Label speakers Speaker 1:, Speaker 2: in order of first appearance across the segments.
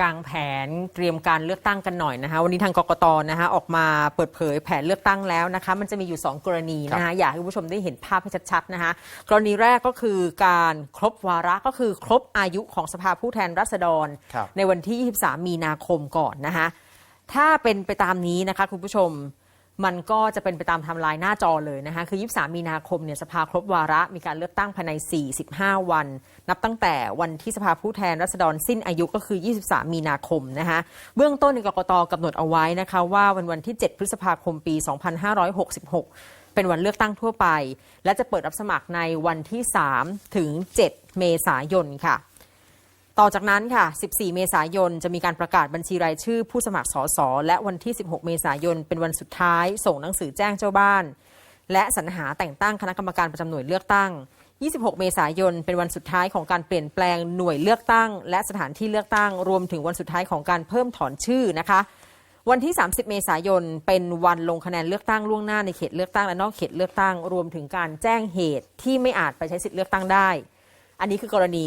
Speaker 1: กางแผนเตรียมการเลือกตั้งกันหน่อยนะคะ วันนี้ทางกกตนะคะออกมาเปิดเผยแผนเลือกตั้งแล้วนะคะ มันจะมีอยู่ 2 กรณีนะคะอยากให้คุณผู้ชมได้เห็นภาพให้ชัดๆนะคะกรณีแรกก็คือการครบวาระก็คือครบอายุของสภาผู้แทนราษฎร
Speaker 2: ครับ
Speaker 1: ในวันที่ 23 มีนาคมก่อนนะคะถ้าเป็นไปตามนี้นะคะคุณผู้ชม มันก็จะเป็นไปตามไทม์ไลน์หน้าจอเลยนะคะคือ 23 มีนาคมเนี่ยสภาครบวาระมีการเลือกตั้งภายใน 45 วัน นับตั้งแต่วันที่สภาผู้แทนราษฎรสิ้นอายุก็คือ 23 มีนาคมนะคะเบื้องต้นในกกตกำหนดเอาไว้นะคะว่าวันวันที่ 7 พฤษภาคมปี 2566เป็นวันเลือกตั้งทั่วไป และจะเปิดรับสมัครในวันที่ 3 ถึง 7 เมษายนค่ะ ต่อจากนั้นค่ะ 14 เมษายน จะมีการประกาศบัญชีรายชื่อผู้สมัครสสและวันที่ 16 เมษายน เป็นวันสุดท้าย ส่งหนังสือแจ้งเจ้าบ้าน และสรรหาแต่งตั้งคณะกรรมการประจำหน่วยเลือกตั้ง 26 เมษายน เป็นวันสุดท้ายของการเปลี่ยนแปลงหน่วยเลือกตั้ง และสถานที่เลือกตั้ง รวมถึงวันสุดท้ายของการเพิ่มถอนชื่อนะคะ วันที่ 30 เมษายน เป็นวันลงคะแนนเลือกตั้งล่วงหน้าในเขตเลือกตั้งและนอกเขตเลือกตั้ง รวมถึงการแจ้งเหตุที่ไม่อาจไปใช้สิทธิเลือกตั้งได้ อันนี้คือกรณี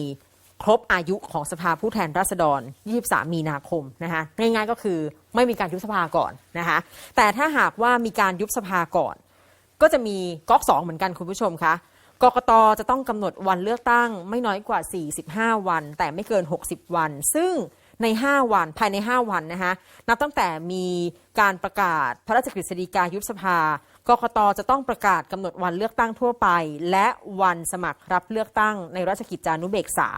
Speaker 1: ครบอายุของสภาผู้แทนราษฎร 23 มีนาคมนะคะง่ายๆก็คือไม่มีการยุบสภาก่อนนะคะแต่ถ้าหากว่ามีการยุบสภาก่อน ก็จะมีก๊อกสองเหมือนกันคุณผู้ชมคะกกตจะต้องกำหนดวันเลือกตั้งไม่น้อยกว่า 45 วัน แต่ไม่เกิน 60 วัน ซึ่งใน 5 วันภายใน 5 วันนะคะนับตั้งแต่มีการประกาศพระราชกฤษฎีกายุบสภากกตจะต้องประกาศกำหนดวันเลือกตั้งทั่วไป และวันสมัครรับเลือกตั้งในราชกิจจานุเบกษา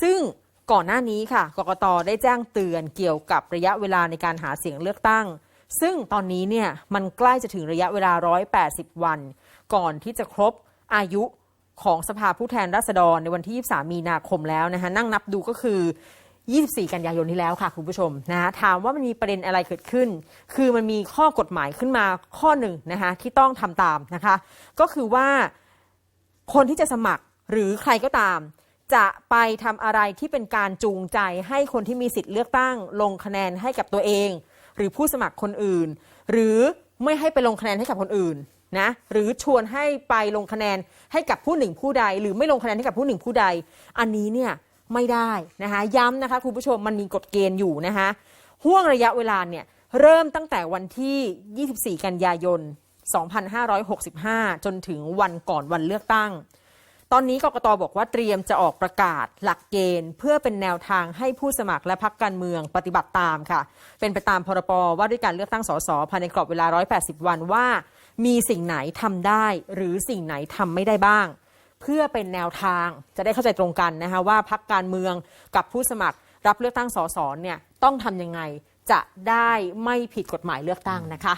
Speaker 1: ซึ่งก่อนหน้านี้ค่ะกกตได้แจ้งเตือนเกี่ยวกับระยะเวลาในการหาเสียงเลือกตั้ง ซึ่งตอนนี้เนี่ยมันใกล้จะถึงระยะเวลา 180 วัน ก่อนที่จะครบอายุของสภาผู้แทนราษฎรในวันที่ 23 มีนาคมแล้วนะคะนั่งนับดูก็คือ 24 กันยายนที่แล้วค่ะคุณผู้ชมนะคะถามว่ามันมีประเด็นอะไรเกิดขึ้น คือมันมีข้อกฎหมายขึ้นมาข้อหนึ่งนะคะที่ต้องทำตามนะคะ ก็คือว่าคนที่จะสมัครหรือใครก็ตาม จะไปทำอะไรที่เป็นการจูงใจให้คนที่มีสิทธิ์เลือกตั้ง ลงคะแนนให้กับตัวเอง หรือผู้สมัครคนอื่น หรือไม่ให้ไปลงคะแนนให้กับคนอื่นนะหรือชวนให้ไปลงคะแนนให้กับผู้หนึ่งผู้ใด หรือไม่ลงคะแนนให้กับผู้หนึ่งผู้ใด อันนี้เนี่ยไม่ได้นะคะย้ำนะคะคุณผู้ชมมันมีกฎเกณฑ์อยู่นะคะห่วงระยะเวลาเนี่ยเริ่มตั้งแต่วันที่ 24 กันยายน 2565 จนถึงวันก่อนวันเลือกตั้ง ตอนนี้กกตบอกว่าเตรียมจะออกประกาศหลักเกณฑ์ เพื่อเป็นแนวทางให้ผู้สมัครและพักการเมืองปฏิบัติตามค่ะ เป็นไปตามพรบว่าด้วยการเลือกตั้งสสภายในกรอบเวลา 180 วันว่า มีสิ่งไหนทำได้ หรือสิ่งไหนทำไม่ได้บ้าง เพื่อเป็นแนวทางจะได้เข้าใจตรงกันนะคะว่าพักการเมืองกับผู้สมัครรับเลือกตั้งสสเนี่ยต้องทำยังไงจะได้ไม่ผิดกฎหมายเลือกตั้งนะคะ